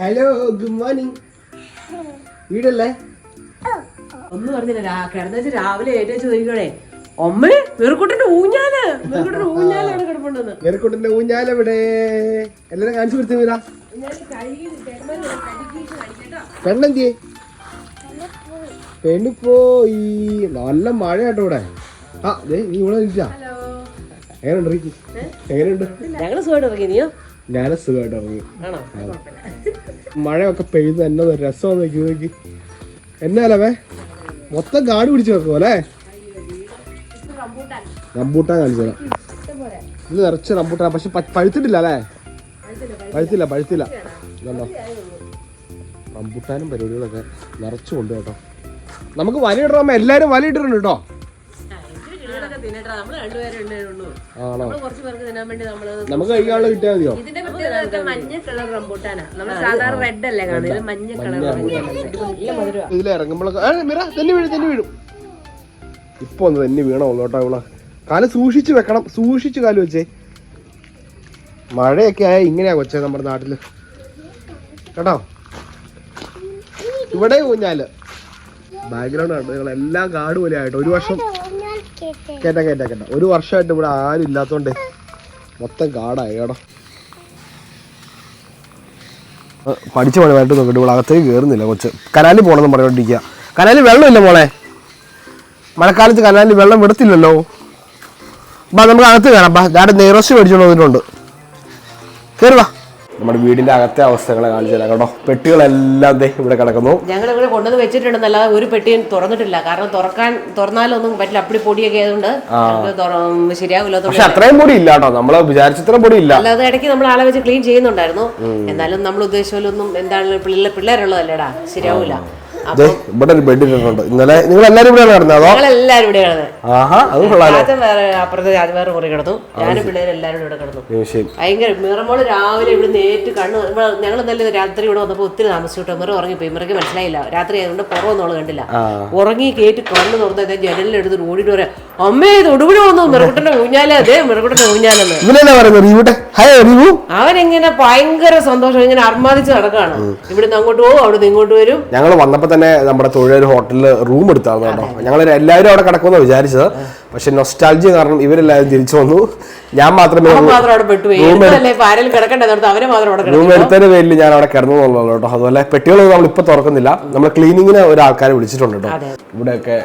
Hello good morning വീടല്ലേ? ഒന്നും പറഞ്ഞില്ല കിടന്നു രാവിലെ ഏറ്റവും ചോദിക്കണേ അമ്മേ വെറുക്കുട്ടന്റെ ഊഞ്ഞാൽ വെറുക്കുട്ടന്റെ ഊഞ്ഞാലാണ് കിടപ്പുണ്ടെന്ന്. നേരക്കൊണ്ടിന്റെ ഊഞ്ഞാലെവിടെ എല്ലാരും കാണിച്ചു കൊടുത്തു വീരാ പെണ്ണെന്തിയേ? പെണ്ണു പോയി. നല്ല മഴ കേട്ടോ ഇവിടെ. ആ നീ ഇവിടെ ഇരിക്കാ എങ്ങനെയുണ്ട് എങ്ങനെയുണ്ട്? ഞങ്ങൾ സുഖമായിട്ട് ഇറങ്ങി നീയോ? ഞാൻ സുഖമായിട്ട് ഇറങ്ങി മഴയൊക്കെ പെയ്യുന്ന എന്നെ രസം നോക്കി. നോക്കി എന്നാലവേ മൊത്തം കാട് പിടിച്ചു വെക്കും അല്ലേ? റംബൂട്ടാൻ കാണിച്ചതാ ഇത് നിറച്ച് റംബൂട്ടാൻ പക്ഷെ പഴുത്തിട്ടില്ല അല്ലേ? പഴുത്തില്ല പഴുത്തില്ല. ഇതല്ലോ റംബൂട്ടാനും പരിപാടികളൊക്കെ നിറച്ചു കൊണ്ട് കേട്ടോ. നമുക്ക് വലയിടണം എല്ലാരും വലിയിട്ടിട്ടുണ്ട് കേട്ടോ. തിന്നട്ടാ നമ്മൾ രണ്ടുപേരും ആണോ? നമ്മൾ കുറച്ച് പേർക്ക് തിന്നാൻ വേണ്ടി നമ്മൾ നമുക്ക് കഴിക്കാനുള്ള കിട്ടിയാൽ മതിയോ? ഇതിന്റെ പ്രത്യേകത മഞ്ഞ കളർ റംബൂട്ടാനാ. നമ്മൾ സാധാരണ റെഡ് അല്ലേ കാണുന്നത്? ഇത് മഞ്ഞ കളർ ഇതിൽ ഇറങ്ങുമ്പോഴൊക്കെ മിറ തന്നെ വീഴും തന്നെ വീഴും. ഇപ്പൊ ഒന്ന് തന്നെ വീണോളൂ കേട്ടോ ഇവിടെ കാൽ സൂക്ഷിച്ച് വെക്കണം. സൂക്ഷിച്ച് കാൽ വെച്ചേ. മഴയൊക്കെ ആയ ഇങ്ങനെയാ കൊച്ചേ നമ്മുടെ നാട്ടിൽ. കേട്ടോ? ഇവിടെ ഊഞ്ഞാൽ. ബാക്ക്ഗ്രൗണ്ട് കണ്ടോ നിങ്ങൾ എല്ലാം കാട് പോലെ ആയിട്ട് ഒരു വർഷം കേട്ടാ കേട്ടാ കേട്ടാ ഒരു വർഷമായിട്ട് ഇവിടെ ആരും ഇല്ലാത്തോണ്ട്. മൊത്തം കാടായി കേട്ടോ പഠിച്ചു പണി വേണ്ട നോക്കിട്ട് ഇവിടെ അകത്തേക്ക് കയറുന്നില്ല കൊച്ച്. കനാലിൽ പോകണമെന്ന് പറഞ്ഞോണ്ടിരിക്കുക കനാലിൽ വെള്ളമില്ല മോളെ. മഴക്കാലത്ത് കനാലിൽ വെള്ളം വിടത്തില്ലല്ലോ. ബാ നമുക്ക് അകത്ത് കയറാം. ബാ ഞാൻ നെയ്റോസ്റ്റ് മേടിച്ചോണ്ട് വന്നിട്ടുണ്ട്. കയറി വാ നമ്മുടെ വീടിന്റെ അകത്തെ അവസ്ഥകളെ കാണിച്ചു തരാം. കേട്ടോ പെട്ടികളെല്ലാം ഇവിടെ കിടക്കുന്നു. ഞങ്ങൾ ഇവിടെ കൊണ്ടുവന്ന് വെച്ചിട്ടുണ്ടെന്നല്ലാതെ ഒരു പെട്ടിയും തുറന്നിട്ടില്ല. കാരണം തുറക്കാൻ തുറന്നാലൊന്നും പറ്റില്ല. അപ്പടി പൊടിയൊക്കെ ആയതുകൊണ്ട് ശരിയാവില്ല പക്ഷെ അത്രയും പൊടി ഇല്ല കേട്ടോ. നമ്മൾ വിചാരിച്ചത്രയും പൊടി ഇല്ല. അല്ലാതെ ഇടയ്ക്ക് നമ്മൾ ആളെ വെച്ച് ക്ലീൻ ചെയ്യുന്നുണ്ടായിരുന്നു. എന്നാലും നമ്മൾ ഉദ്ദേശിച്ചാലൊന്നും എന്താണ് പിള്ളേർ പിള്ളേരുള്ളതല്ലേടാ? ശരിയാവൂല. ദേ ഇവിടെ ഒരു ബെഡ് ഇട്ടിട്ടുണ്ട്. ഇന്നലെ നിങ്ങൾ എല്ലാരും ഇവിടെയാണ് കിടന്നത് അതോ? ഞങ്ങളെല്ലാരും ഇവിടെ കിടന്നത് ആഹാ അത് കൊള്ളാലോ. വേറെ അപ്പുറത്തെ അത് വേറെ മുറി കിടന്നു. ഞാനും എല്ലാവരും ഇവിടെ കിടന്നു. ഭയങ്കര മിറമോൾ രാവിലെ ഇവിടെ നേരിട്ട് കണ്ണ് ഞങ്ങൾ നല്ല രാത്രി ഇവിടെ വന്നപ്പോൾ ഒത്തിരി താമസിച്ചു കേട്ടോ മിറ ഉറങ്ങിപ്പോയി മിറക്ക് മനസ്സിലായില്ല. രാത്രി ആയതുകൊണ്ട് പുറമൊന്നും കണ്ടില്ല. ഉറങ്ങി കയറ്റി കണ്ണ് തുറന്നത് ജനലിലെടുത്ത് ഓടിയിട്ട് പറയാം അമ്മേ ഇത് ഒടുവിടെ വന്നു മിറക്കുട്ടന്റെ ഊഞ്ഞാലേ അതെ? മിറക്കുട്ടന്റെ ഊഞ്ഞാലെന്ന്. അവനിങ്ങനെ ഭയങ്കര സന്തോഷം. ഇങ്ങനെ അർമാദിച്ച് നടക്കാണ്. ഇവിടുന്ന് അങ്ങോട്ട് പോകും അവിടുന്ന് ഇങ്ങോട്ട് വരും. ഞങ്ങൾ വന്നപ്പോൾ തന്നെ നമ്മുടെ തൊഴിൽ ഹോട്ടലിൽ റൂം എടുത്തായിരുന്നു കേട്ടോ. ഞങ്ങൾ എല്ലാവരും അവിടെ കിടക്കുമെന്ന് വിചാരിച്ചത്. പക്ഷെ നൊസ്റ്റാൾജി കാരണം ഇവരെല്ലാവരും തിരിച്ചു വന്നു. ഞാൻ മാത്രമേ റൂം എടുത്തതിന് പേരിൽ ഞാൻ അവിടെ കിടന്നു എന്നുള്ളൂ കേട്ടോ. അതുപോലെ പെട്ടികളൊന്നും നമ്മൾ ഇപ്പൊ തുറക്കുന്നില്ല നമ്മൾ ക്ലീനിങ്ങിന് ഒരാൾക്കാരെ വിളിച്ചിട്ടുണ്ട് കേട്ടോ. ഇവിടെയൊക്കെ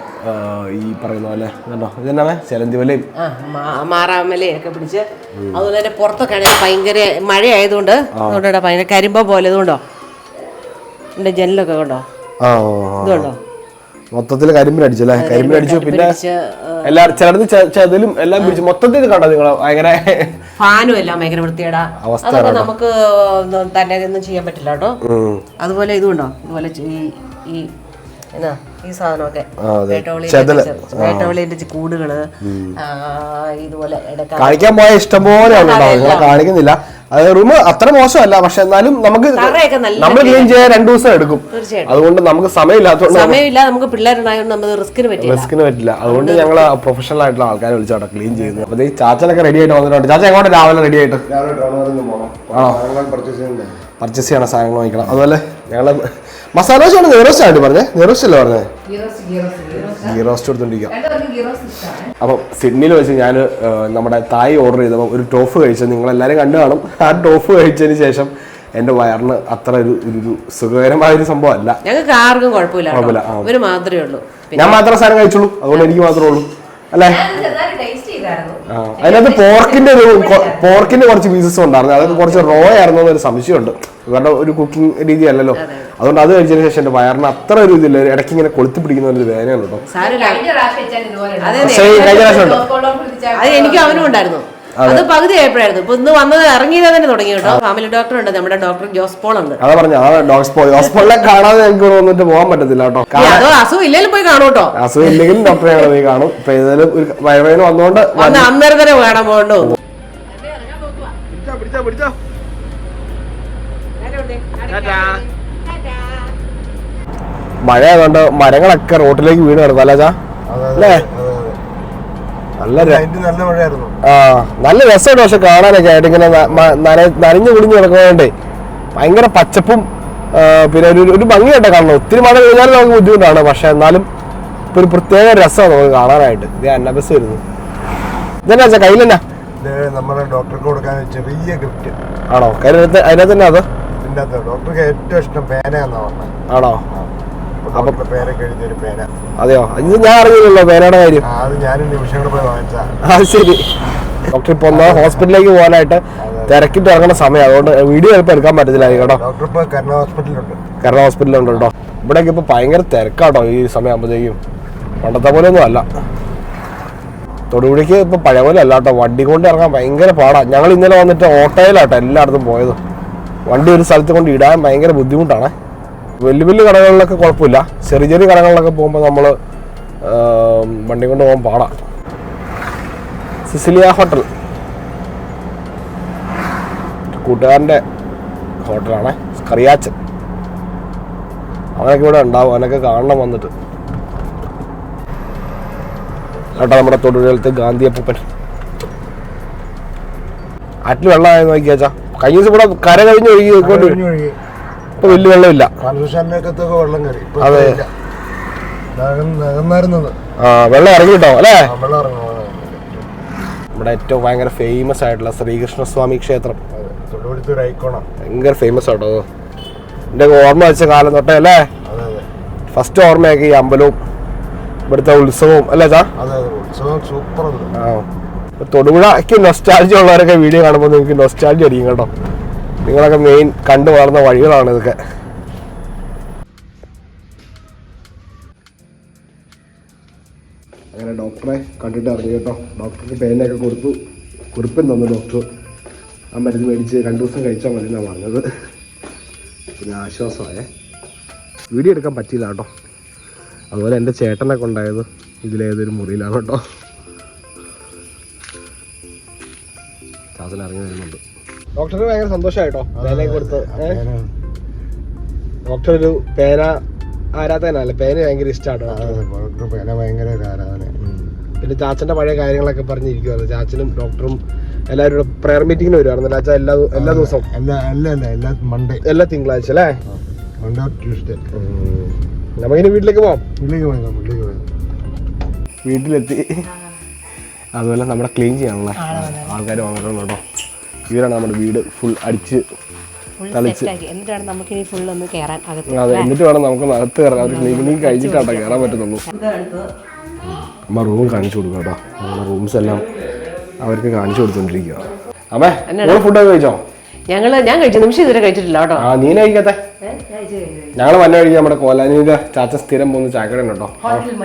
ഈ പറയുന്ന പോലെ കേട്ടോ ഇതെന്നാ ചെലന്തി വലയും ആ, മാ- മാറാമലയൊക്കെ പിടിച്ച് അതുപോലെ തന്നെ പുറത്തൊക്കെ ആണെങ്കിൽ ഭയങ്കര അതുകൊണ്ട് ഇവിടെ ഭയങ്കര കരിമ്പ പോലെ ഇതുകൊണ്ടോ എന്റെ ജനലൊക്കെ കണ്ടോ? ആ ഇതുകൊണ്ടോ മൊത്തത്തിൽ കരിമ്പിനടിച്ചു പിന്നെ എല്ലാ ചിലടത്ത് ചതിലും എല്ലാം പിടിച്ചു മൊത്തത്തിൽ കണ്ടോ നിങ്ങൾ ഭയങ്കര ഫാനും എല്ലാം ഭയങ്കര വൃത്തിയേടാ അവസ്ഥ അതൊക്കെ നമുക്ക് തന്നെ ഒന്നും ചെയ്യാൻ പറ്റില്ല കേട്ടോ. അതുപോലെ ഇതുണ്ടോ? ഇതുപോലെ ഈ എന്നാ? ഈ സാധനമൊക്കെ. വേട്ടവളിന്റെ കൂടുകൾ. ഇതുപോലെ കാണിക്കാൻ പോയ ഇഷ്ടംപോലെ കാണിക്കുന്നില്ല. അത് റൂം അത്ര മോശമല്ല. പക്ഷെ എന്നാലും നമുക്ക് നമ്മൾ ക്ലീൻ ചെയ്യാൻ രണ്ടു ദിവസം എടുക്കും. അതുകൊണ്ട് നമുക്ക് സമയമില്ലാത്തതുകൊണ്ട് സമയമില്ല. നമുക്ക് പിള്ളേരുണ്ടായതുകൊണ്ട് നമ്മൾ റിസ്കിന് പറ്റില്ല. റിസ്കിന് പറ്റില്ല. അതുകൊണ്ട് ഞങ്ങൾ പ്രൊഫഷണൽ ആയിട്ടുള്ള ആൾക്കാരെ വിളിച്ചാട്ടോ ക്ലീൻ ചെയ്യുന്നത് അപ്പൊ ഈ ചാച്ചനൊക്കെ റെഡി ആയിട്ട് വന്നിട്ടുണ്ട്. ചാച്ച എങ്ങോട്ട് രാവിലെ റെഡി ആയിട്ട്? പർച്ചേസ് ചെയ്യണം സാധനങ്ങൾ വാങ്ങിക്കണം. അതുപോലെ ഞങ്ങൾ മസാല ദോശയാണ് നെറോസ്റ്റ് ആയിട്ട് പറഞ്ഞേ? നെറോസ്റ്റ് അല്ലേ പറഞ്ഞേ ഗീ റോസ്റ്റ് എടുത്തോണ്ടിരിക്കാം അപ്പം സിഡ്നിയിൽ വെച്ച് ഞാൻ നമ്മുടെ തായ് ഓർഡർ ചെയ്തപ്പോൾ ഒരു ടോഫ് കഴിച്ചത് നിങ്ങൾ എല്ലാവരും കണ്ടു കാണും. ആ ടോഫ് കഴിച്ചതിന് ശേഷം എന്റെ വയറിന് അത്ര ഒരു ഒരു സുഖകരമായ ഒരു സംഭവം അല്ല. ഞങ്ങൾക്ക് ആർക്കും കുഴപ്പമില്ല ഇവർ മാത്രമേ ഉള്ളൂ. ഞാൻ മാത്രമേ സാധനം കഴിച്ചുള്ളൂ. അതുകൊണ്ട് എനിക്ക് മാത്രമേ ഉള്ളൂ. അല്ലേ? അതിനകത്ത് പോർക്കിന്റെ ഒരു പോർക്കിന്റെ കുറച്ച് പീസസ് ഉണ്ടായിരുന്നു. അതൊക്കെ കുറച്ച് റോ ആയിരുന്നു എന്നൊരു സംശയമുണ്ട്. ഇവരുടെ ഒരു കുക്കിംഗ് രീതി അല്ലല്ലോ അതുകൊണ്ട് അത് കഴിച്ചതിന് ശേഷം എന്റെ വയറിന് അത്ര ഒരു ഇതില്ല. ഇടയ്ക്ക് ഇങ്ങനെ കൊളുത്തി പിടിക്കുന്ന ഒരു വേദനയാണ് കേട്ടോ. കഴിഞ്ഞ പ്രാവശ്യം ഉണ്ടോ? അത് എനിക്ക് അവനും ഉണ്ടായിരുന്നു. അത്. പകുതി ആയപ്പോഴായിരുന്നു. ഇപ്പൊ ഇന്ന് വന്നത് ഇറങ്ങിയത് തന്നെ തുടങ്ങി കേട്ടോ. ഫാമിലി ഡോക്ടർ ഉണ്ട്. നമ്മുടെ ഡോക്ടർ ജോസ് പോൾ ഉണ്ട്. അതാ പറഞ്ഞു ആ ഡോക്സ് ഹോസ്പിറ്റലിലെ കാണാതെ എനിക്ക് ഇവിടെ വന്നിട്ട് പോകാൻ പറ്റത്തില്ല കേട്ടോ. അതോ അസുഖം ഇല്ലെങ്കിലും പോയി കാണും കേട്ടോ. അസുഖം ഇല്ലെങ്കിലും ഡോക്ടറെ പോയി കാണും. ഇപ്പൊ ഏതായാലും ഒരു വയറുവേദന വന്നുകൊണ്ട് വന്ന് അന്നേരം തന്നെ കാണാൻ പോകണ്ടോ? മഴ ആയതുകൊണ്ട് മരങ്ങളൊക്കെ റോട്ടിലേക്ക് വീണ് കിടക്കും അല്ലേ ചാ അല്ലേ? നല്ല നല്ല മഴയായിരുന്നു. ആ നല്ല രസമുണ്ട് പക്ഷെ കാണാനൊക്കെ. ആയിട്ട് ഇങ്ങനെ നനഞ്ഞു കുടിഞ്ഞു കിടക്കുന്നതുകൊണ്ട് ഭയങ്കര പച്ചപ്പും പിന്നെ ഒരു ഒരു ഭംഗിയായിട്ട് കാണണം ഒത്തിരി മഴ പെയ്താലും നമുക്ക് ബുദ്ധിമുട്ടാണ്. പക്ഷെ എന്നാലും ഇപ്പൊ ഒരു പ്രത്യേക രസമാണ് നമുക്ക് കാണാനായിട്ട്. ഇത് അന്നബസ് വരുന്നു. ഇതന്നെ വെച്ചാ കയ്യിലെന്നാ? ഇത് നമ്മുടെ ഡോക്ടർക്ക് കൊടുക്കാൻ ചെറിയ ഗിഫ്റ്റ് ആണോ? അതിനകത്ത് അതിനകത്ത് തന്നെ അത്? ഡോക്ടർക്ക് ഏറ്റവും ഇഷ്ടം പേനയാന്നാ പറഞ്ഞത്. ആണോ? ഡോക്ടറുടെ പേരൊക്കെ എഴുതിയൊരു പേന അതെയോ? ഇത് ഞാൻ അറിയില്ലല്ലോ പേനയുടെ കാര്യം. ആ, അത് ഞാനും നിമിഷങ്ങൾ പോയി വാങ്ങിച്ചാ അത് ശരി. ഡോക്ടർ ഇപ്പൊ ഒന്ന് ഹോസ്പിറ്റലിലേക്ക് പോകാനായിട്ട് തിരക്കിട്ട് ഇറങ്ങുന്ന സമയം. അതുകൊണ്ട് വീഡിയോ ചിലപ്പോൾ എടുക്കാൻ പറ്റത്തില്ല കേട്ടോ. ഡോക്ടർ കരുണ ഹോസ്പിറ്റലുണ്ട് ഹോസ്പിറ്റലുണ്ട് കേട്ടോ. ഇവിടെയൊക്കെ ഇപ്പൊ ഭയങ്കര തിരക്കാട്ടോ ഈ സമയം ആകുമ്പോഴത്തേക്കും പണ്ടത്തെ പോലെ ഒന്നും അല്ല. തൊടുപുഴയ്ക്ക് ഇപ്പൊ പഴയ പോലെ അല്ല കേട്ടോ. വണ്ടി കൊണ്ട് ഇറങ്ങാൻ ഭയങ്കര പാടാ. ഞങ്ങൾ ഇന്നലെ വന്നിട്ട് ഓട്ടോയിലാട്ടോ എല്ലായിടത്തും പോയത്. വണ്ടി ഒരു സ്ഥലത്ത് കൊണ്ട് ഇടാൻ ഭയങ്കര ബുദ്ധിമുട്ടാണ്. വലിയ വലിയ കടകളിലൊക്കെ കുഴപ്പമില്ല. ചെറിയ ചെറിയ കടകളിലൊക്കെ പോകുമ്പോൾ നമ്മൾ വണ്ടി കൊണ്ട് പോകാൻ പാടാ. Cecilia hotel. കൂട്ടുകാരന്റെ ഹോട്ടലാണ് കറിയാച്ചൻ. അവനൊക്കെ ഇവിടെ ഉണ്ടാവും അവനൊക്കെ കാണണം വന്നിട്ട്. കേട്ടോ നമ്മുടെ തൊടുപുഴയിലത്തെ ഗാന്ധി അപ്പൂപ്പൻ. ആറ്റിൽ വെള്ളമായി നോക്കിയാച്ചാ? കഴിഞ്ഞ ദിവസം ഇവിടെ കര കഴിഞ്ഞ് ഒഴുകി. ഇപ്പൊ വലിയ വെള്ളമില്ല. വെള്ളം കയറി. അതെ. ആ വെള്ളം ഇറങ്ങി കിട്ടോ അല്ലേ നമ്മുടെ ഏറ്റവും ഭയങ്കര ഫേമസ് ആയിട്ടുള്ള ശ്രീകൃഷ്ണസ്വാമി ക്ഷേത്രം. ഭയങ്കര ഫേമസ് ആട്ടോ. എന്റെ എന്റെ ഓർമ്മ വെച്ച കാലം തൊട്ടേ അല്ലേ? ഫസ്റ്റ് ഓർമ്മയൊക്കെ ഈ അമ്പലവും ഇവിടുത്തെ ഉത്സവവും അല്ലേ ചാ സൂപ്പർ ആ. തൊടുപുഴയ്ക്ക് നൊസ്റ്റാൾജി ഉള്ളവരൊക്കെ വീഡിയോ കാണുമ്പോൾ നിങ്ങൾക്ക് നൊസ്റ്റാൾജി അടിക്കും കേട്ടോ. നിങ്ങളൊക്കെ മെയിൻ കണ്ടു വളർന്ന വഴികളാണ് ഇതൊക്കെ. അങ്ങനെ ഡോക്ടറെ കണ്ടിട്ട് അറിഞ്ഞു കേട്ടോ. ഡോക്ടർക്ക് പേനൊക്കെ കൊടുത്തു. കുറിപ്പൻ തന്നു ഡോക്ടർ. ആ മരുന്ന് മേടിച്ച് രണ്ട് ദിവസം കഴിച്ചാൽ മതി എന്നാണ് പറഞ്ഞത്. പിന്നെ ആശ്വാസമായേ. വീഡിയോ എടുക്കാൻ പറ്റിയില്ല കേട്ടോ. അതുപോലെ എന്റെ ചേട്ടനൊക്കെ ഉണ്ടായത് ഇതിലേതൊരു മുറിയിലാണ് കേട്ടോ. ചാച്ചൻ ഇറങ്ങി വരുന്നുണ്ട് ഡോക്ടറിന് ഭയങ്കര സന്തോഷമായിട്ടോ പേനയൊക്കെ കൊടുത്ത്. ഡോക്ടർ ഒരു പേന ആരാധകനല്ലേ? പേന ഭയങ്കര അതെ ഡോക്ടർ പേന ഭയങ്കര ഒരു ആരാധന പിന്നെ ചാച്ചന്റെ പഴയ കാര്യങ്ങളൊക്കെ പറഞ്ഞിരിക്കുവായിരുന്നു. ചാച്ചനും ഡോക്ടറും എല്ലാവരും കൂടെ പ്രയർ മീറ്റിംഗിന് വരുവായിരുന്നു ചാച്ച എല്ലാ എല്ലാ ദിവസവും? എല്ലാ മൺഡേ എല്ലാ തിങ്കളാഴ്ച അല്ലേ? മൺഡേ ട്യൂസ്ഡേ നമുക്കിനി വീട്ടിലേക്ക് പോവാം. വീട്ടിലേക്ക് വീട്ടിലെത്തി. അതുപോലെ നമ്മുടെ ക്ലീൻ ചെയ്യാനുള്ള ആൾക്കാർ വന്നിട്ടുള്ളൂ കേട്ടോ. ഇവരാണ് നമ്മുടെ വീട് ഫുൾ അടിച്ച് തളിച്ച്. എന്നിട്ടാണ് നമുക്കിനി ഫുൾ ഒന്ന് കയറാൻ അകത്ത്. അതെ. എന്നിട്ട് വേണം നമുക്ക് അകത്ത് കയറാൻ അവർ ക്ലീനിങ് കഴിഞ്ഞിട്ടാട്ടോ കയറാൻ പറ്റുന്നുള്ളൂ അമ്മ റൂം കാണിച്ചു കൊടുക്കുക കേട്ടോ. നമ്മുടെ റൂംസ് എല്ലാം അവർക്ക് കാണിച്ചു കൊടുത്തോണ്ടിരിക്കുക. അമ്മേ ഫുഡൊക്കെ കഴിച്ചോ? ഞങ്ങൾ ഞാൻ കഴിച്ചു. നിമിഷം ഇതുവരെ കഴിച്ചിട്ടില്ല കേട്ടോ. ആ കഴിക്കത്തെ? ഞങ്ങൾ വന്ന വഴിക്ക് നമ്മുടെ കോലാനിയിലെ ചാച്ച സ്ഥിരം പോകുന്ന ചാക്കട കേട്ടോ.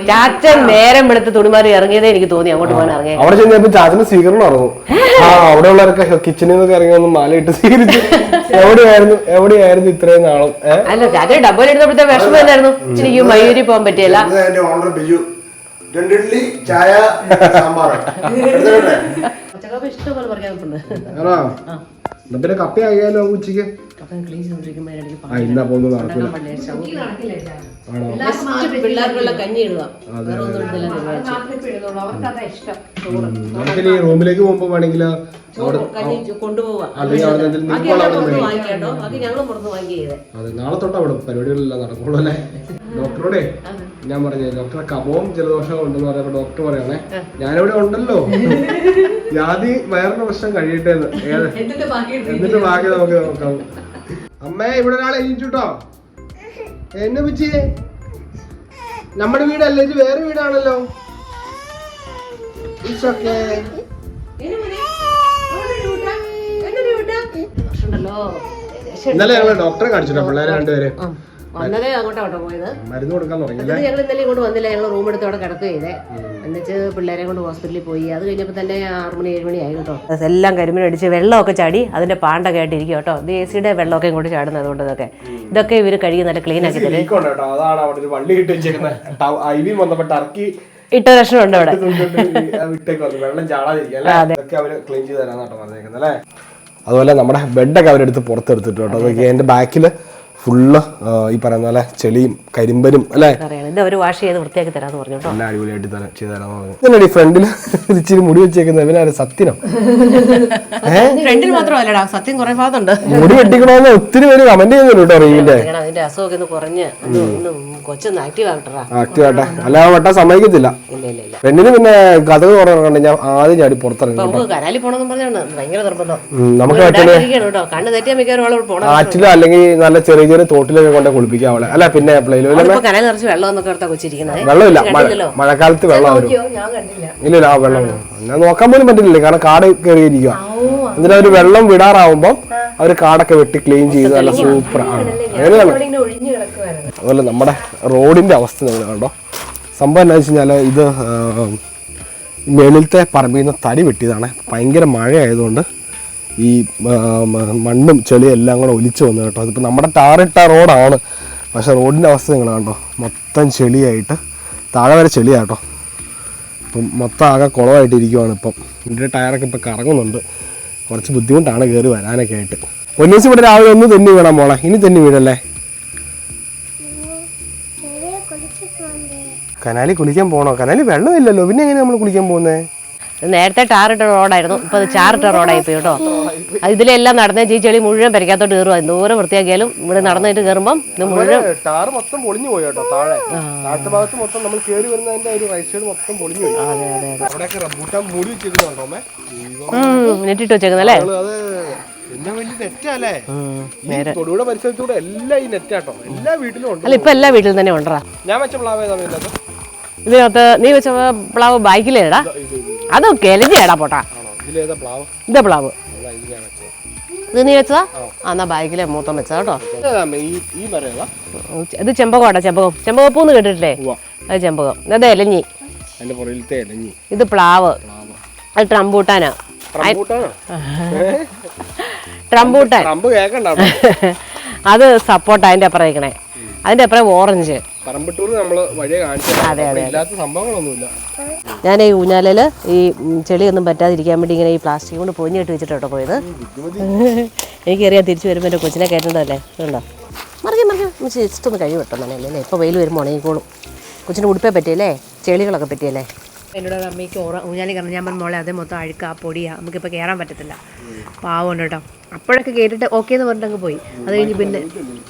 ചാച്ച നേരം വെളുത്ത് തുണിമാറി ഇറങ്ങിയതേ എനിക്ക് തോന്നി അങ്ങോട്ട് പോകാൻ ഇറങ്ങി അവിടെ ചെന്നപ്പോ ചാച്ചന് സ്വീകരണം ഇറങ്ങും ആ അവിടെ ഉള്ളവരൊക്കെ കിച്ചണിൽ നിന്നൊക്കെ ഇറങ്ങി ഒന്ന് മാലയിട്ട് സ്വീകരിച്ചു എവിടെയായിരുന്നു എവിടെയായിരുന്നു ഇത്രയും നാളും? അല്ല ചാച്ച ഡബിൾ എടുത്തപ്പോഴത്തെ വിഷമം എനിക്ക് മയൂരി പോകാൻ പറ്റിയല്ല. എന്റെ ഓണർ ബിജു. രണ്ട് ഇഡ്ഡലി ചായ സാമ്പാർ. ഇഷ്ടം പോലെ ആണോ എന്നാ പിന്നെ കപ്പ ആയാലോ ഉച്ചയ്ക്ക് ആ ഇന്നാ പോകുന്നത് നടക്കില്ല നമുക്കിനി റൂമിലേക്ക് പോകുമ്പോ വേണമെങ്കിൽ നാളെ തൊട്ട് അവിടെ പരിപാടികളെല്ലാം നടക്കുള്ളൂ അല്ലേ? ഡോക്ടറോടെ ഞാൻ പറഞ്ഞേ ഡോക്ടറെ കപവും ജലദോഷവും ഉണ്ടെന്ന് പറയുമ്പോ ഡോക്ടർ പറയണേ ഞാനിവിടെ ഉണ്ടല്ലോ. ജാതി വയറിന്റെ പ്രശ്നം കഴിയട്ടെ എന്ന് എന്നിട്ട് ബാക്കി നമുക്ക് നോക്കാം. അമ്മേ ഇവിടെ ഒരാൾ എണീച്ചുട്ടോ എന്നെ പിച്ചി. നമ്മുടെ വീടല്ലേ ഇത് വേറെ വീടാണല്ലോ. ഇന്നലെ ഞങ്ങൾ ഡോക്ടറെ കാണിച്ചിട്ടോ പിള്ളേരെ രണ്ടുപേരെ. വന്നതേ അങ്ങോട്ടാട്ടോ പോയത്. മരുന്ന് കൊടുക്കാൻ തുടങ്ങി എന്നിട്ട് ഞങ്ങൾ ഇന്നലെ ഇങ്ങോട്ട് വന്നില്ല ഞങ്ങൾ റൂം എടുത്ത് അവിടെ കിടക്കുക ചെയ്തേ എന്നിട്ട് പിള്ളേരെ കൊണ്ട് ഹോസ്പിറ്റലിൽ പോയി. അത് കഴിഞ്ഞപ്പോൾ തന്നെ ആറ് മണി ഏഴ് മണി ആയി കേട്ടോ. എല്ലാം കരിമീൻ അടിച്ച് വെള്ളമൊക്കെ ചാടി അതിന്റെ പാണ്ട ആയിട്ടിരിക്കും കേട്ടോ. ഇത് എ സിയുടെ വെള്ളമൊക്കെ ഇങ്ങോട്ട് ചാടുന്നത് അതുകൊണ്ട് ഇതൊക്കെ. ഇതൊക്കെ ഇവർ കഴുകി നല്ല ക്ലീൻ ആക്കി തരും. അതാണ് അവിടെ ഒരു വള്ളി കിട്ടി വന്നപ്പോൾ ടർക്കി ഇട്ട അവിടെ. വെള്ളം ചാടാതിരിക്കും അവർ ക്ലീൻ ചെയ്ത് തരാന്നാട്ടോ പറഞ്ഞേക്കുന്നത് അല്ലേ? അതുപോലെ നമ്മുടെ ബെഡൊക്കെ അവരെടുത്ത് പുറത്തെടുത്തിട്ട് കേട്ടോ. അതൊക്കെ എന്റെ ബാക്കിൽ ഫുള്ള് ഈ പറയുന്ന പോലെ ചെളിയും കരിമ്പനും അല്ലേ? വാഷ് ചെയ്ത് വൃത്തിയാക്കി തരാന്ന് പറഞ്ഞു നല്ല അടിപൊളിയായിട്ട് തരാം ചെയ്തു തരാന്ന് പറഞ്ഞു. ഇതല്ലേ ഫ്രണ്ടിൽ ഇച്ചിരി മുടി വെച്ചേക്കുന്നത്? ഇവനാര് സത്യനോ? ഫ്രണ്ടിൽ മാത്രമല്ലടാ. സത്യം കുറെ ഭാഗത്തുണ്ട്. മുടി വെട്ടിക്കണമെന്ന് ഒത്തിരി പേര് കമന്റ് ചെയ്യുന്നുണ്ട് കേട്ടോ റീവിന്റെ അറിയണം, അതിന്റെ അസുഖമൊക്കെ ഒന്ന് കുറഞ്ഞ് ഒന്ന് ഒന്ന് കൊച്ചൊന്ന് ആക്റ്റീവ് ആകട്ടറാ ആക്റ്റീവ് ആട്ടെ അല്ല വെട്ടാൻ സമ്മതിക്കത്തില്ല. ഇല്ല ഇല്ല ഇല്ല. പെണ്ണിന് പിന്നെ കഥകൾ തുറന്നിട്ടുണ്ട് ഞാൻ ആദ്യം ഞാൻ പുറത്തിറങ്ങി കനാലിൽ പോണെന്ന് പറഞ്ഞാണ്. ഭയങ്കര നിർബന്ധം. ഉം, നമുക്ക് കണ്ണ് തെറ്റിയാൽ മിക്കവാറും ആറ്റിലോ അല്ലെങ്കിൽ നല്ല ചെറിയ ചെറിയ തോട്ടിലൊക്കെ കൊണ്ട് കുളിപ്പിക്കാം അവളെ. അല്ല പിന്നെ നിറച്ച് കൊച്ചിരിക്കുന്നത്. വെള്ളമില്ല. മഴ- മഴക്കാലത്ത് വെള്ളം വരും. ഞാൻ കണ്ടില്ല. ഇല്ല ഇല്ല ആ വെള്ളം ഞാൻ നോക്കാൻ പോലും പറ്റില്ല കാരണം കാട് കയറിയിരിക്കുക എന്നിട്ട് അവർ വെള്ളം വിടാറാവുമ്പോ അവർ കാടൊക്കെ വെട്ടി ക്ലീൻ ചെയ്ത് നല്ല സൂപ്പർ ആണ്. അങ്ങനെയാണ്. ഇങ്ങനെ ഒഴിഞ്ഞു കിടക്കുവായിരുന്നു. അതുപോലെ നമ്മുടെ റോഡിന്റെ അവസ്ഥ നിങ്ങൾ കണ്ടോ? സംഭവം എന്താ വെച്ച് കഴിഞ്ഞാൽ ഇത് ആ, മേളിലത്തെ പറമ്പിൽ നിന്ന് തടി വെട്ടിയതാണ്. ഭയങ്കര മഴ ആയതുകൊണ്ട് ഈ മണ്ണും ചെളിയും എല്ലാം കൂടെ ഒലിച്ചു വന്നു കേട്ടോ. അതിപ്പോൾ നമ്മുടെ ടാറിട്ട റോഡാണ്. പക്ഷേ റോഡിന്റെ അവസ്ഥ നിങ്ങൾ കണ്ടോ? മൊത്തം ചെളിയായിട്ട് താഴെ വരെ ചെളിയാട്ടോ. ഇപ്പം മൊത്തം ആകെ കുളമായിട്ട് ഇരിക്കുവാണ് ഇപ്പം. എന്റെ ടയറൊക്കെ ഇപ്പം കറങ്ങുന്നുണ്ട്. കുറച്ച് ബുദ്ധിമുട്ടാണ് കയറി വരാനൊക്കെ ആയിട്ട്. പൊന്നീസ് ഇവിടെ രാവിലെ ഒന്ന് തെന്നി വീണാം മോളെ? ഇനി തെന്നി വീഴല്ലേ? കനാലിൽ കുളിക്കാൻ പോണോ? കനാലിൽ വെള്ളമില്ലല്ലോ. പിന്നെ എങ്ങനെ നമ്മൾ കുളിക്കാൻ പോകുന്നേ? ഇത് നേരത്തെ ടാറിട്ട റോഡായിരുന്നു. ഇപ്പൊ അത് ചാറിട്ട റോഡായി പോയി കേട്ടോ. ഇതിലെല്ലാം നടന്നേ ഈ ചെളി മുഴുവൻ പരിക്കാത്തോട്ട് കയറുക എന്തോരം വൃത്തിയാക്കിയാലും ഇവിടെ നടന്നിട്ട് കയറുമ്പം ഇത് മുഴുവൻ ടാറ് മൊത്തം പൊളിഞ്ഞു പോയി കേട്ടോ താഴെ. താഴത്തെ ഭാഗത്ത് മൊത്തം നമ്മൾ കയറി വരുന്നതിന്റെ ഒരു റൈറ്റ് സൈഡ് മൊത്തം പൊളിഞ്ഞു പോയി. അവിടെയൊക്കെ മൂടി നെറ്റിട്ട് വെച്ചേക്കുന്നല്ലേ പരിസരത്തൂടെ എല്ലാം ഈ നെറ്റാട്ടോ എല്ലാ വീട്ടിലും ഉണ്ട്. അല്ല ഇപ്പൊ എല്ലാ വീട്ടിലും തന്നെ ഉണ്ടാ ഞാൻ വെച്ച പ്ലാവ്? ഇതിനകത്ത്? നീ വെച്ച പ്ലാവ് ബൈക്കിലേടാ അത് കെലിഞ്ഞേടാ പോട്ടാ. ഇതാ പ്ലാവ്. ഇത് നീ വെച്ചതാ? ആ. എന്നാ ബാഗിലെ മൂത്തം വെച്ചതാ കേട്ടോ. ഇത് ചെമ്പകോട്ടാ ചെമ്പകം. ചെമ്പകപ്പൂന്ന് കേട്ടിട്ടില്ലേ. അത് ചെമ്പകം. അതെ എലഞ്ഞി ഇത് പ്ലാവ്. അത് ട്രംബൂട്ടാനാ. ട്രംബൂട്ടാൻ. അത് സപ്പോർട്ടാ അതിന്റെ അപ്പുറം അതിന്റെ അപ്പുറം ഓറഞ്ച്. ഞാൻ ഈ ഊഞ്ഞാലിൽ ഈ ചെളിയൊന്നും പറ്റാതിരിക്കാൻ വേണ്ടി ഇങ്ങനെ ഈ പ്ലാസ്റ്റിക് കൊണ്ട് പൊഞ്ഞിട്ട് വെച്ചിട്ടോ പോയത്. എനിക്കറിയാം തിരിച്ചു വരുമ്പോൾ എന്റെ കൊച്ചിനെ കയറ്റേണ്ടതല്ലേ? ഉണ്ടോ മറിഞ്ഞ മറിഞ്ഞ. ജസ്റ്റ് ഒന്ന് കഴിവ് കിട്ടും അല്ലേ? ഇപ്പോൾ വെയിൽ വരുമ്പോൾ ഉണങ്ങിക്കോളും. കൊച്ചിന് ഉടുപ്പേ പറ്റിയല്ലേ? ചെളികളൊക്കെ പറ്റിയല്ലേ? എന്നോട് അമ്മയ്ക്ക് ഓറ ഊഞ്ഞാലി കാരണം ഞാൻ പറഞ്ഞ മോളെ അതേ മൊത്തം അഴുക്കാ പൊടിയാ നമുക്കിപ്പോൾ കയറാൻ പറ്റത്തില്ല. പാവം കേട്ടോ. അപ്പോഴൊക്കെ കേട്ടിട്ട് ഓക്കെ എന്ന് പറഞ്ഞിട്ട് അങ്ങ് പോയി. അത് കഴിഞ്ഞ് പിന്നെ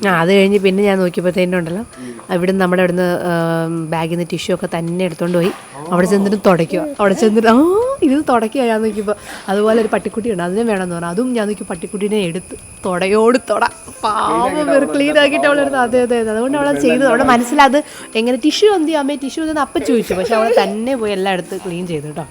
ആ അത് കഴിഞ്ഞ് പിന്നെ ഞാൻ നോക്കിയപ്പോഴത്തേനുണ്ടല്ലോ ഇവിടെ നമ്മുടെ ഇവിടുന്ന് ബാഗിൽ നിന്ന് ടിഷ്യൂ ഒക്കെ തന്നെ എടുത്തുകൊണ്ട് പോയി. അവിടെ ചെന്നിട്ട് തുടയ്ക്കുക. അവിടെ ചെന്നിട്ട് ആ ഇത് തുടയ്ക്കുക ഞാൻ നോക്കിയപ്പോൾ അതുപോലെ ഒരു പട്ടിക്കുട്ടിയുണ്ട് അതിനെ വേണമെന്ന് പറഞ്ഞു. അതും ഞാൻ നോക്കി പട്ടിക്കുട്ടീനെ എടുത്ത് തുടയോട് തുട. പാവം ഒരു ക്ലീൻ ആക്കിയിട്ട് അവളെടുത്ത് അതെ അതെ അതെ. അതുകൊണ്ട് അവളത് ചെയ്തത്. അവളുടെ മനസ്സിലത് എങ്ങനെ ടിഷ്യൂ എന്ത് ചെയ്യാൻ അമ്മേ ടിഷ്യൂ എന്ന് അപ്പം ചോദിച്ചു. പക്ഷെ അവൾ തന്നെ പോയി എല്ലാം എടുത്ത് ക്ലീൻ ചെയ്തു കേട്ടോ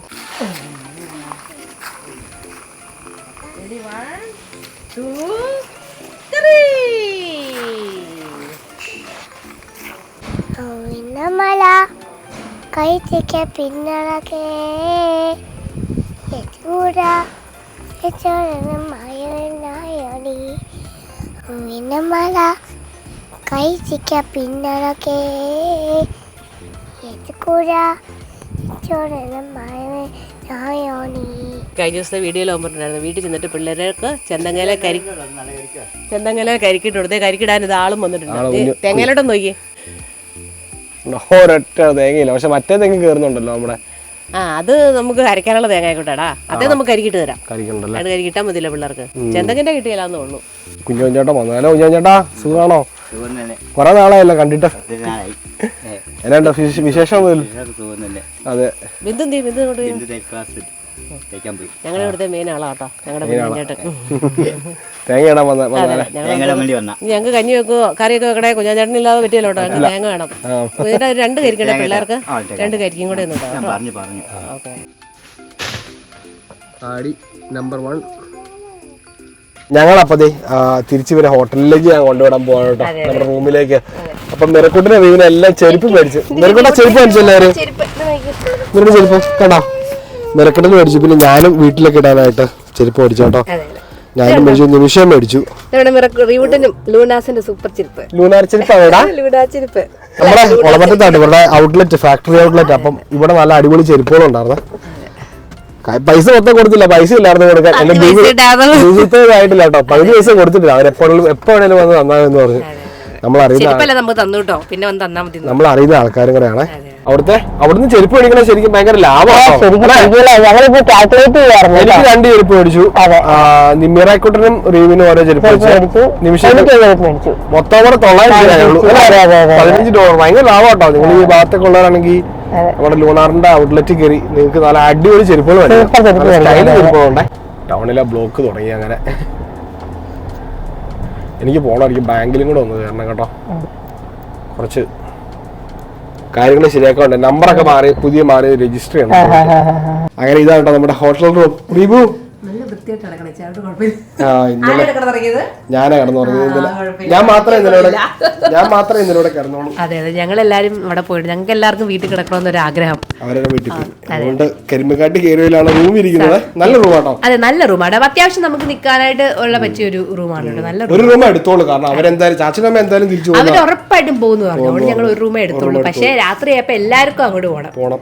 ഓ ഇന്നമല മല കൈത്തിക്ക പിന്നളകെ. കൂട മയനായോടി കഴിഞ്ഞ ദിവസത്തെ വീഡിയോയിൽ പറഞ്ഞിട്ടുണ്ടായിരുന്നു വീട്ടിൽ ചെന്നിട്ട് പിള്ളേർക്ക് ചെന്തങ്ങല കരി ചെന്തങ്ങല കരിക്കിട്ട് കൊടുത്തേ കരിക്കിടാൻ ഇത് ആളും വന്നിട്ടുണ്ട്. തെങ്ങലോട്ടം നോക്കിയേ. ഒരൊറ്റ തേങ്ങയില്ല. പക്ഷെ മറ്റേ തെങ്ങ് കയറുന്നുണ്ടല്ലോ നമ്മുടെ ആ അത് നമുക്ക് കരിക്കാനുള്ള തേങ്ങ ആയിക്കോട്ടെടാ അതേ നമുക്ക് കരിക്കിട്ട് തരാം. കരിക്കുണ്ടല്ലോ അത് കരിക്കിട്ടാ മതിയല്ലോ പിള്ളേർക്ക്. ചെന്തങ്ങിന്റെ കിട്ടിയില്ലാന്ന് തോന്നുന്നു കുഞ്ഞോഞ്ചേട്ടാ വന്നു. ഹലോ കുഞ്ഞോഞ്ചേട്ടാ സുഖമാണോ കുറെ നാളായല്ലോ കണ്ടിട്ട്. എന്നാ വിശേഷമൊന്നുമില്ല അതെ. ബിന്ദു? ബിന്ദു ഇങ്ങോട്ട് വരൂ. ഞങ്ങളുടെ ഇവിടുത്തെ മെയിൻ ആളാട്ടോ കേട്ടോ ഞങ്ങളുടെ മെയിൻ ചേട്ടൻ. തേങ്ങ ഇടാൻ വന്ന വന്നാലേ? ഞങ്ങൾക്ക് കഞ്ഞി വെക്കോ കറിയൊക്കെ വെക്കണേ കുഞ്ഞാച്ചേട്ടൻ ഇല്ലാതെ പറ്റിയല്ലോ ഞങ്ങൾക്ക് തേങ്ങ വേണം. ഒരു രണ്ട് കരിക്കണം പിള്ളേർക്ക്? രണ്ട് കരിക്കും കൂടെ ഒന്നും പറഞ്ഞു പറഞ്ഞു. ഓക്കെ. ആടി നമ്പർ വൺ ഞങ്ങളപ്പതേ തിരിച്ചു വരെ ഹോട്ടലിലേക്ക് ഞാൻ കൊണ്ടുവിടാൻ പോവാണ് കേട്ടോ നമ്മുടെ റൂമിലേക്ക്. അപ്പൊ മെറക്കുട്ടിനെ വീവിനെല്ലാം ചെരുപ്പ് മേടിച്ചു. മെറക്കുട്ട ചെരുപ്പ് മേടിച്ചു എല്ലാവരും നിങ്ങളുടെ ചെരുപ്പ് കണ്ടോ? മെറക്കുട്ടിന് മേടിച്ചു. പിന്നെ ഞാനും വീട്ടിലൊക്കെ ഇടാനായിട്ട് ചെരുപ്പ് മേടിച്ചു കേട്ടോ. ഞാനും മേടിച്ചു നിമിഷം മേടിച്ചു. റീവൂട്ടനും സൂപ്പർ ചെരുപ്പ്. ലൂനാർ ചെരുപ്പ് എവിടാ? ലൂനാ ചെരുപ്പ്. നമ്മുടെ ഒളമറ്റത്താണ് ഇവരുടെ ഔട്ട്ലെറ്റ് ഫാക്ടറി ഔട്ട്ലെറ്റ് അപ്പം ഇവിടെ നല്ല അടിപൊളി ചെരുപ്പുകളുണ്ടായിരുന്നു. പൈസ മൊത്തം കൊടുത്തില്ല. പൈസ ഇല്ലായിരുന്നു കൊടുക്കാൻ. എന്റെ ആയിട്ടില്ല കേട്ടോ. പകുതി പൈസ കൊടുത്തിട്ടില്ല. അവർ എപ്പോഴും എപ്പോ വേണേലും വന്ന് തന്നാമെന്ന് പറഞ്ഞു. നമ്മൾ അറിയുന്ന നമ്മൾ അറിയുന്ന ആൾക്കാരും കൂടെയാണ്. അവിടുത്തെ? അവിടുന്ന് ചെരുപ്പ് മേടിക്കണ ശരിക്കും ഭയങ്കര ലാഭമാണ് എനിക്ക് രണ്ട് ചെരുപ്പ് മേടിച്ചു. നിമ്മിറാക്കുട്ടനും റീവിനും ഓരോ ചെരുപ്പ് മേടിച്ചു. നിമിഷം മൊത്തം കൂടെ തൊള്ളായിരം രൂപയുള്ളൂ. പതിനഞ്ച് ഡോളർ. ഭയങ്കര ലാഭം കേട്ടോ നിങ്ങൾ ഈ ഭാഗത്തൊക്കെ ഉള്ളവരാണെങ്കിൽ നമ്മുടെ ലൂണാറിന്റെ ഔട്ട്ലെറ്റ് കയറി നിങ്ങൾക്ക് നല്ല അടിപൊളി ചെരുപ്പുകൾ. സ്റ്റൈൽ ചെരുപ്പുകളുണ്ടേ ടൗണിലെ ബ്ലോക്ക് തുടങ്ങി അങ്ങനെ. എനിക്ക് പോകണമായിരിക്കും ബാങ്കിലും കൂടെ ഒന്ന് കാരണം കേട്ടോ. കുറച്ച് കാര്യങ്ങൾ ശരിയാക്കാണ്ട് നമ്പറൊക്കെ മാറി പുതിയ മാറി രജിസ്റ്റർ ചെയ്യണം. അങ്ങനെ ഇതാണ് നമ്മുടെ ഹോട്ടൽ റൂം റീബു കുഴപ്പമില്ല. കിടന്നിറങ്ങിയത്? ഞാൻ മാത്രമേ ഇന്നലെ ഞാൻ മാത്രമേ ഇന്നലെ ഇവിടെ കിടന്നോളൂ അതെ അതെ. ഞങ്ങൾ എല്ലാരും ഇവിടെ പോയിട്ട് ഞങ്ങൾക്ക് എല്ലാവർക്കും വീട്ടിൽ കിടക്കണമെന്നൊരു ആഗ്രഹം. അവരുടെ വീട്ടിൽ പോയി. അതുകൊണ്ട് കരിമ്പക്കാട്ട് കയറിയിലാണ് റൂം ഇരിക്കുന്നത്. നല്ല റൂമാട്ടോ അതെ നല്ല റൂമാണ് അത്യാവശ്യം നമുക്ക് നിൽക്കാനായിട്ട് ഉള്ള പറ്റിയ ഒരു റൂമാണ് നല്ല ഒരു റൂം എടുത്തോളൂ. കാരണം അവരെന്തായാലും ചാച്ചനമ്മ എന്തായാലും തിരിച്ചു പോകുന്ന ഉറപ്പായിട്ടും പോകുന്നു പറഞ്ഞു. അതുകൊണ്ട് ഞങ്ങൾ ഒരു റൂമേ എടുത്തോളൂ. പക്ഷേ രാത്രി ആയപ്പോ എല്ലാവർക്കും അങ്ങോട്ട് പോകണം പോകണം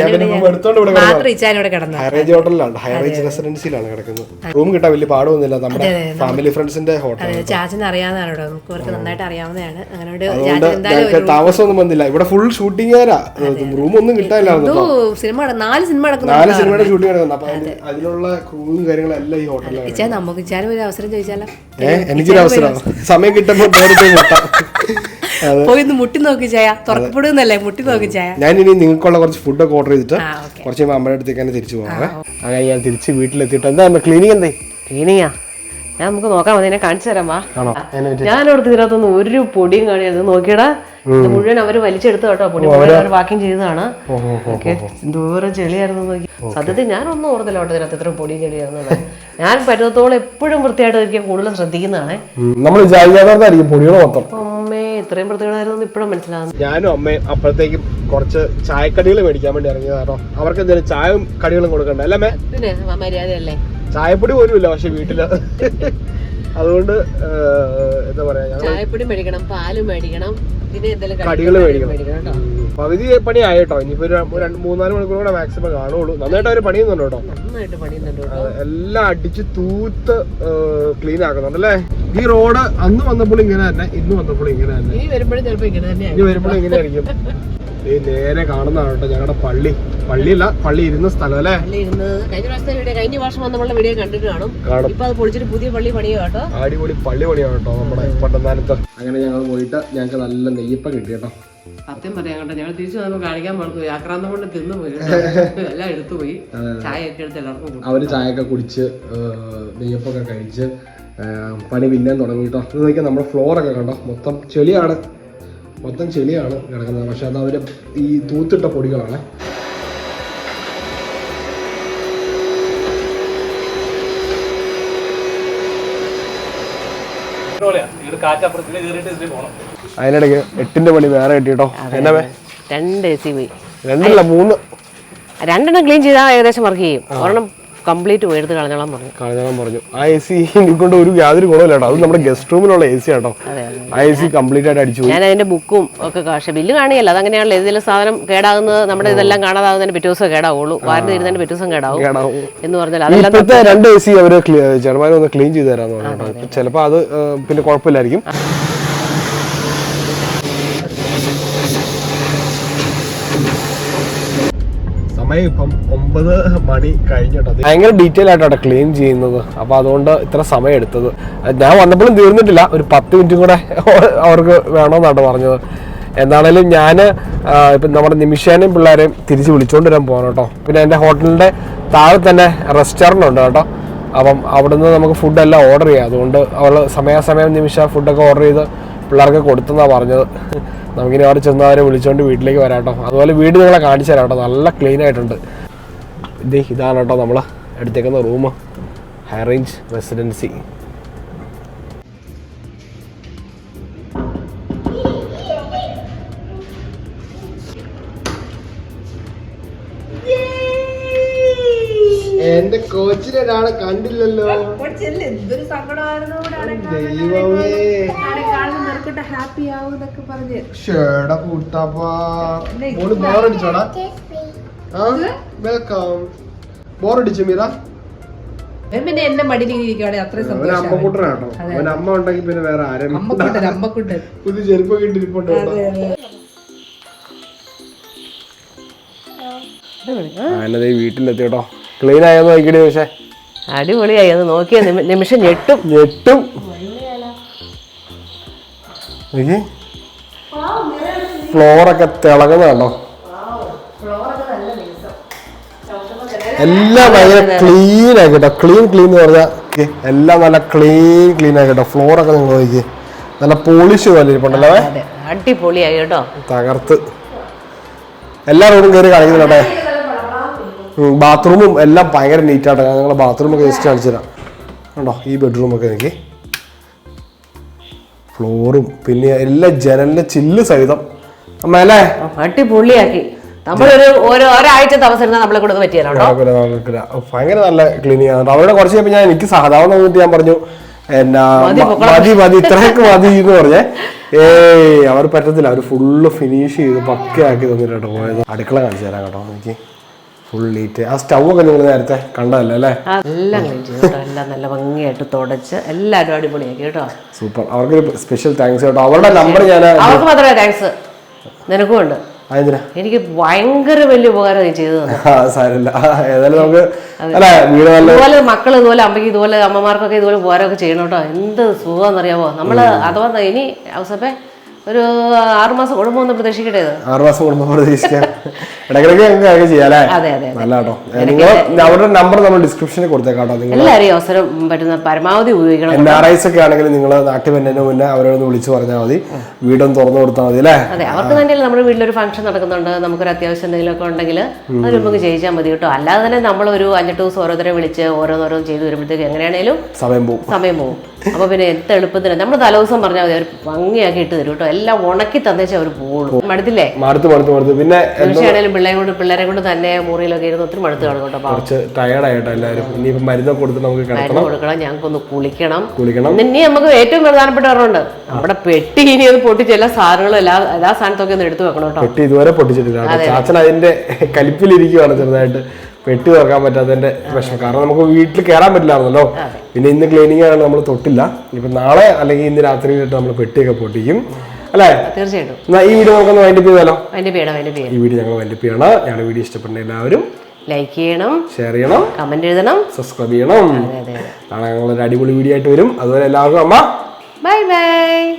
ഞാൻ എടുത്തോണ്ട് മാത്രം കിടന്നു ഹൈറേഞ്ച് ഹോട്ടലിലാണ്. ഹൈറേഞ്ച് റെസിഡൻസിയിലാണ് കിടക്കുന്നത്. റൂം കിട്ടാൻ വലിയ പാടൊന്നുമില്ല. നമ്മുടെ ഫാമിലി ഫ്രണ്ട്സിന്റെ ഹോട്ടൽ ചാച്ചന് അറിയാവുന്നതാണ് കേട്ടോ നമുക്ക് അവർക്ക് നന്നായിട്ട് അറിയാവുന്നതാണ്. അങ്ങനെ താമസമൊന്നും വന്നില്ല. ഇവിടെ ഫുൾ ഷൂട്ടിംഗ് റൂം ഒന്നും കിട്ടാനില്ലായിരുന്നു കേട്ടോ സിനിമ നാല് സിനിമ നാല് നടക്കുന്നു സിനിമയുടെ ഷൂട്ടിംഗ് അതിലുള്ള അപ്പൊ അതിന് അതിനുള്ള ക്രൂവും കാര്യങ്ങളെല്ലാം ഈ ഹോട്ടലിലാണ് നമുക്ക് ഒരു അവസരം ചോദിച്ചാലോ? ഏഹ് എനിക്കൊരു അവസരം. സമയം കിട്ടുമ്പോൾ നേരത്തെ അതെ പോയി ഒന്ന് മുട്ടി നോക്കി ചായ തുറക്കപ്പെടുന്നല്ലേ? മുട്ടി നോക്കി ചായ ഞാൻ ഇനി നിങ്ങൾക്കുള്ള കുറച്ച് ഫുഡൊക്കെ ഓർഡർ ചെയ്തിട്ട് കുറച്ച് അമ്മയുടെ അടുത്തേക്ക് തന്നെ തിരിച്ചു പോകാം അങ്ങനെ ഞാൻ തിരിച്ച് വീട്ടിലെത്തിയിട്ട് എന്താ ക്ലീനിങ് എന്തേ? ക്ലീനിങ്ങാ ഞാൻ നമുക്ക് നോക്കാം മതി എന്നെ കാണിച്ചു തരാം വാ. അതിനെ ഞാൻ അവിടുത്തെ ഒരു പൊടിയും കാണിയത് നോക്കിയടാ. ഇത് മുഴുവൻ അവർ വലിച്ചെടുത്തു കേട്ടോ പൊടി. ബാക്കിയും ചെയ്തതാണ്. ഓക്കെ. ദൂരം ചെളിയായിരുന്നു നോക്കി. സത്യത്തിൽ ഞാനൊന്നും ഓർത്തില്ല കേട്ടോ ഇതിനകത്ത് ഇത്ര പൊടിയും ചെളിയായിരുന്നു ഞാൻ പറ്റുന്നത്തോളം എപ്പോഴും വൃത്തിയായിട്ട് ഇരിക്കാൻ കൂടുതൽ ശ്രദ്ധിക്കുന്നതാണ്. നമ്മൾ പൊടികൾ മൊത്തം. അമ്മേ ഇത്രയും വൃത്തികേടായിരുന്നു ഇപ്പോഴും മനസ്സിലാകുന്നു ഞാനും അമ്മയും അപ്പോഴത്തേക്കും കുറച്ച് ചായക്കടികൾ മേടിക്കാൻ വേണ്ടി ഇറങ്ങിയത് കാരണം അവർക്ക് എന്തെങ്കിലും ചായയും കടികളും കൊടുക്കണ്ട. അല്ലേ അമ്മേ? പിന്നെ മര്യാദയല്ലേ? ചായപ്പൊടി പോലും ഇല്ല പക്ഷെ വീട്ടിൽ. അതുകൊണ്ട് എന്താ പറയാ ചായപ്പൊടി മേടിക്കണം പാൽ മേടിക്കണം. കടികൾ മേടിക്കണം. പകുതി പണി ആയിട്ടോ ഇനിയിപ്പോ ഒരു രണ്ട് മൂന്നാൽ മണിക്കൂർ കൂടെ മാക്സിമം കാണുള്ളൂ. നന്നായിട്ട് അവർ പണിയുന്നുണ്ട് കേട്ടോ. എല്ലാം അടിച്ച് തൂത്ത് ക്ലീൻ ആക്കുന്നുണ്ടല്ലേ? ഈ റോഡ് അന്ന് വന്നപ്പോൾ ഇങ്ങനെ തന്നെ ഇന്ന് വന്നപ്പോൾ ഇങ്ങനെ തന്നെ. ഇനി വരുമ്പോഴും ഇങ്ങനെ ആയിരിക്കും. ഈ നേരെ കാണുന്നതാണ് കേട്ടോ ഞങ്ങളുടെ പള്ളി. പള്ളിയില്ല പള്ളി ഇരുന്ന സ്ഥലം അല്ലേ? കഴിഞ്ഞ വർഷം നമ്മളുടെ വീഡിയോ കണ്ടിട്ട് കാണും. ഇപ്പൊ അത് പൊളിച്ചിട്ട് പുതിയ പള്ളി പണിയോ കേട്ടോ. അടിപൊളി പള്ളി പണിയാണ് കേട്ടോ നമ്മുടെ പട്ടന്താനത്ത് അങ്ങനെ ഞങ്ങൾ പോയിട്ട് ഞങ്ങൾക്ക് നല്ല നെയ്യപ്പം കിട്ടി കേട്ടോ. സത്യം പറയാം കേട്ടോ ഞങ്ങൾ തിരിച്ചു വന്നപ്പോൾ കാണിക്കാൻ മറന്നു യാത്രാന്ന് ആക്രാന്തം കൊണ്ട് തിന്നു പോയി. എല്ലാം എടുത്തു പോയി. ചായ ഒക്കെ എടുത്ത് എല്ലാവർക്കും അവർ അവർ ചായയൊക്കെ കുടിച്ച് നെയ്യപ്പൊക്കെ കഴിച്ച് പണി പിന്നെ തുടങ്ങി കേട്ടോ. ഇത് നോക്കിയാൽ നമ്മുടെ ഫ്ലോറൊക്കെ കണ്ടോ? മൊത്തം ചെളിയാണ്. മൊത്തം ചെളിയാണ് കിടക്കുന്നത്. പക്ഷെ അത് അവർ ഈ തൂത്തിട്ട പൊടികളാണ്. അതിനിടയ്ക്ക് എട്ടിന്റെ പണി വേറെ കിട്ടിട്ടോ എന്നാ? രണ്ട് എ സി പോയി. രണ്ടല്ല മൂന്ന്. രണ്ടെണ്ണം ക്ലീൻ ചെയ്താൽ ഏകദേശം വർക്ക് ചെയ്യും. ഒരെണ്ണം കംപ്ലീറ്റ് എടുത്ത് കളഞ്ഞോളാൻ പറഞ്ഞു. കളഞ്ഞോളാൻ പറഞ്ഞു. ആ എ സി കൊണ്ട് ഒരു യാതൊരു ഗുണമില്ല അത് നമ്മുടെ ഗസ്റ്റ് റൂമിലുള്ള എ സി ആട്ടോ. ആ എ സി കംപ്ലീറ്റ് ആയിട്ട് അടിച്ചു ഞാൻ അതിന്റെ ബുക്കും ഒക്കെ പക്ഷെ ബില്ല് കാണിയല്ല അതങ്ങനെയാണല്ലോ. ഏതെങ്കിലും സാധനം കേടാകുന്നത് നമ്മുടെ ഇതെല്ലാം കാണാതാകുന്നതിന് പിറ്റേ ദിവസം കേടാവുള്ളൂ. വാരണ്ടി ഇരുന്നതിന് പിറ്റേ ദിവസം കേടാവും. എന്ന് പറഞ്ഞാൽ അതെല്ലാം രണ്ട് എ സി അവർ ചെറുമാനം ഒന്ന് ക്ലീൻ ചെയ്ത് തരാന്ന് പറഞ്ഞു. കേട്ടോ ചിലപ്പോ അത് പിന്നെ കുഴപ്പമില്ലായിരിക്കും. സമയം ഇപ്പം ഒമ്പത് മണി കഴിഞ്ഞിട്ടോ ഭയങ്കര ഡീറ്റെയിൽ ആയിട്ടാണ് ക്ലീൻ ചെയ്യുന്നത്. അപ്പൊ അതുകൊണ്ട് ഇത്ര സമയം എടുത്തത്. ഞാൻ വന്നപ്പോഴും തീർന്നിട്ടില്ല. ഒരു പത്ത് മിനിറ്റും കൂടെ അവർക്ക് വേണമെന്നാണ് പറഞ്ഞത്. എന്താണേലും ഞാൻ ഇപ്പം നമ്മുടെ നിമിഷേനെയും പിള്ളേരെയും തിരിച്ച് വിളിച്ചുകൊണ്ട് വരാൻ പോകണം കേട്ടോ. പിന്നെ എന്റെ ഹോട്ടലിന്റെ താഴെ തന്നെ റെസ്റ്റോറന്റ് ഉണ്ട് കേട്ടോ. അപ്പം അവിടുന്ന് നമുക്ക് ഫുഡെല്ലാം ഓർഡർ ചെയ്യാം. അതുകൊണ്ട് അവൾ സമയാസമയം നിമിഷ ഫുഡൊക്കെ ഓർഡർ ചെയ്ത് പിള്ളേർക്ക് കൊടുത്തെന്നാണ് പറഞ്ഞത്. നമുക്കിനി അവിടെ ചെന്ന് അവരെ വിളിച്ചുകൊണ്ട് വീട്ടിലേക്ക് വരാം കേട്ടോ അതുപോലെ വീട് നിങ്ങളെ കാണിച്ചു തരാം കേട്ടോ. നല്ല ക്ലീൻ ആയിട്ടുണ്ട്. ഇത് ഇതാണ് കേട്ടോ നമ്മൾ എടുത്തേക്കുന്ന റൂം ഹൈ റേഞ്ച് റെസിഡൻസി എന്റെ കോച്ചിനെ ഒരാളെ കണ്ടില്ലല്ലോ. എന്തൊരു സങ്കടമായിരുന്നു ദൈവമേ. ഹാപ്പി ആവും എന്നൊക്കെ പറഞ്ഞ്. ഷേടാ കൂട്ടാപ്പാ മോൾ ബോറടിച്ചോടാ. വെൽക്കം ബോറടിച്ചു മീറ പിന്നെ മടിയിൽ അത്രയും സന്തോഷം അമ്മ ഉണ്ടെങ്കിൽ പിന്നെ വേറെ ആരും അമ്മക്കുട്ടൻ അമ്മക്കുട്ടൻ പുതിയ ചെരുപ്പൊക്കെ ഇട്ടിരിപ്പുണ്ട് ഞാനത് വീട്ടിലെത്തി കേട്ടോ. ക്ലീൻ ആയെന്ന് നോക്കിയിട്ട് പക്ഷേ അടിപൊളിയായി. അത് നോക്കിയ നിമി- നിമിഷം ഞെട്ടും. ഞെട്ടും. ഫ്ലോറൊക്കെ തിളങ്ങുന്നതാണോ? എല്ലാം ഭയങ്കര ക്ലീൻ ആയി കേട്ടോ. ക്ലീൻ ക്ലീൻ എന്ന് പറഞ്ഞാൽ എല്ലാം നല്ല ക്ലീൻ ക്ലീൻ ആയി കേട്ടോ. ഫ്ലോറൊക്കെ നിങ്ങൾ നോക്കി നല്ല പോളിഷ് പോലെ ഇരിപ്പുണ്ടല്ലോ അടിപൊളിയായി കേട്ടോ. തകർത്ത്. എല്ലാ റോഡും കയറി കാണിക്കുന്നുണ്ടേ ബാത്റൂമും എല്ലാം ഭയങ്കര നീറ്റാട്ടോ. ഞാൻ നിങ്ങളെ ബാത്റൂമൊക്കെ ജസ്റ്റ് കാണിച്ചു തരാം. കണ്ടോ? ഈ ബെഡ്റൂമൊക്കെ എനിക്ക്. ഫ്ലോറും പിന്നെ എല്ലാ ജനലിന്റെ ചില്ല് സഹിതം. അമ്മല്ലേ അടിപൊളിയാക്കി. നമ്മളൊരു ഒരാഴ്ച നമ്മളെ കൂടെ. ഭയങ്കര നല്ല ക്ലീനിങ് ആണ് അവരുടെ കുറച്ച് കഴിഞ്ഞപ്പോൾ ഞാൻ എനിക്ക് സാധാരണ തോന്നിട്ട് ഞാൻ പറഞ്ഞു എന്നാ മതി. മതി ഇത്രയൊക്കെ മതി എന്ന് പറഞ്ഞേ. ഏയ് അവർ പറ്റത്തില്ല. അവർ ഫുള്ള് ഫിനിഷ് ചെയ്ത് പക്കയാക്കി തന്നിട്ടോ പോയത്. അടുക്കള കാണിച്ചു തരാം കേട്ടോ എനിക്ക്. ഫുൾ നീറ്റ് ആ സ്റ്റൗ ഒക്കെ നിങ്ങൾ നേരത്തെ കണ്ടതല്ലേ അല്ലേ? എല്ലാം കേട്ടോ. എല്ലാം നല്ല ഭംഗിയായിട്ട് തുടച്ച് എല്ലാവരും അടിപൊളിയാക്കി കേട്ടോ. സൂപ്പർ അവർക്ക് സ്പെഷ്യൽ താങ്ക്സ് കേട്ടോ. അവരുടെ നമ്പർ ഞാൻ അവർക്ക് മാത്രമേ താങ്ക്സ് നിനക്കും ഉണ്ട്. എനിക്ക് ഭയങ്കര വലിയ ഉപകാരം നീ ചെയ്തു ഇതുപോലെ മക്കൾ ഇതുപോലെ അമ്മയ്ക്ക് ഇതുപോലെ അമ്മമാർക്കൊക്കെ ഇതുപോലെ ഉപകാരമൊക്കെ ചെയ്യണം കേട്ടോ. എന്ത് സുഖമെന്നറിയാമോ നമ്മൾ അഥവാ ഇനി അവസപ്പേ ഒരു ആറുമാസം കുടുംബം ഒന്ന് പ്രതീക്ഷിക്കട്ടെ ആറുമാസം കുടുംബം പ്രതീക്ഷിക്കാം. ഇടയ്ക്കിടയ്ക്ക് ഞങ്ങൾക്ക് ചെയ്യാം അല്ലേ അതെ അതെ നല്ല കേട്ടോ നിങ്ങൾ അവരുടെ നമ്പർ നമ്മൾ ഡിസ്ക്രിപ്ഷനിൽ കൊടുത്തേക്കാട്ടോ നിങ്ങൾ എല്ലാവരെയും അവസരം പറ്റുന്ന പരമാവധി ഉപയോഗിക്കണം. എൻ ആർ ഐസ് ഒക്കെ ആണെങ്കിൽ നിങ്ങൾ നാട്ടിൽ വരുന്നതിന് മുന്നേ അവരോട് വിളിച്ചു പറഞ്ഞാൽ മതി. വീടൊന്ന് തുറന്നു കൊടുത്താൽ മതി അല്ലേ? അതെ അവർക്ക് തന്നെയല്ലേ നമ്മുടെ വീട്ടിലൊരു ഫംഗ്ഷൻ നടക്കുന്നുണ്ട്. നമുക്കൊരു അത്യാവശ്യം എന്തെങ്കിലുമൊക്കെ ഉണ്ടെങ്കിൽ അത് നമുക്ക് ചെയ്യിച്ചാൽ മതി കേട്ടോ. അല്ലാതെ തന്നെ നമ്മൾ ഒരു അഞ്ചെട്ട് ദിവസം ഓരോരുത്തരെ വിളിച്ച് ഓരോന്നോരോ ചെയ്ത് വരുമ്പോഴത്തേക്ക് എങ്ങനെയാണേലും സമയം പോകും സമയം പോകും അപ്പൊ പിന്നെ എത്ര എളുപ്പത്തിന് നമ്മൾ തലേദിവസം പറഞ്ഞാൽ മതി അവർ ഭംഗിയാക്കി ഇട്ട് തരും കേട്ടോ. എല്ലാം ഉണക്കി തന്നേച്ച അവർ പോകുള്ളൂ. മടുത്തില്ലേ? മടുത്ത് മടുത്ത് മടുത്ത്. പിന്നെ തീർച്ചയായാലും പിള്ളേരെ കൊണ്ട് പിള്ളേരെ കൊണ്ട് തന്നെ മുറിയിലൊക്കെ ഇരുന്ന് ഒത്തിരി മടുത്ത് കാണും കേട്ടോ. കുറച്ച് ടയർഡായിട്ടോ എല്ലാവരും. ഇനിയിപ്പം മരുന്നൊക്കെ കൊടുത്ത് നമുക്ക് മരുന്ന് കിടക്കണം കൊടുക്കണം ഞങ്ങൾക്കൊന്ന് കുളിക്കണം. കുളിക്കണം. ഇനി നമുക്ക് ഏറ്റവും പ്രധാനപ്പെട്ട ഒരെണ്ണമുണ്ട് നമ്മുടെ പെട്ടി ഇനി അത് പൊട്ടിച്ച് എല്ലാ സാധനങ്ങളും എല്ലാ എല്ലാ സാധനത്തൊക്കെ ഒന്ന് എടുത്തു വെക്കണം കേട്ടോ. പെട്ടി ഇതുവരെ പൊട്ടിച്ചിട്ടില്ല. ചാച്ചൻ അതിന്റെ കലിപ്പിലിരിക്കുവാണ് ചെറുതായിട്ട്. പെട്ടി തുറക്കാൻ പറ്റാത്തതിന്റെ വിഷമം കാരണം നമുക്ക് വീട്ടിൽ കയറാൻ പറ്റില്ലായിരുന്നല്ലോ. പിന്നെ ഇന്ന് ക്ലീനിങ് ആണ് നമ്മൾ തൊട്ടില്ല. ഇപ്പൊ നാളെ അല്ലെങ്കിൽ ഇന്ന് രാത്രി നമ്മൾ പെട്ടിയൊക്കെ പൊട്ടിക്കും. അല്ലേ? തീർച്ചയായിട്ടും. ഈ വീഡിയോ നമുക്കൊന്ന് വൈൻഡപ്പ് ചെയ്താലോ? ഈ വീഡിയോ ഞങ്ങൾ വൈൻഡപ്പ് ചെയ്യണം. ഞങ്ങളുടെ വീഡിയോ ഇഷ്ടപ്പെടുന്ന എല്ലാവരും ലൈക്ക് ചെയ്യണം ഷെയർ ചെയ്യണം കമന്റ് എഴുതണം. സബ്സ്ക്രൈബ് ചെയ്യണം. നാളെ ഞങ്ങൾ ഒരു അടിപൊളി വീഡിയോ ആയിട്ട് വരും. അതുപോലെ എല്ലാവർക്കും അമ്മ. Bye bye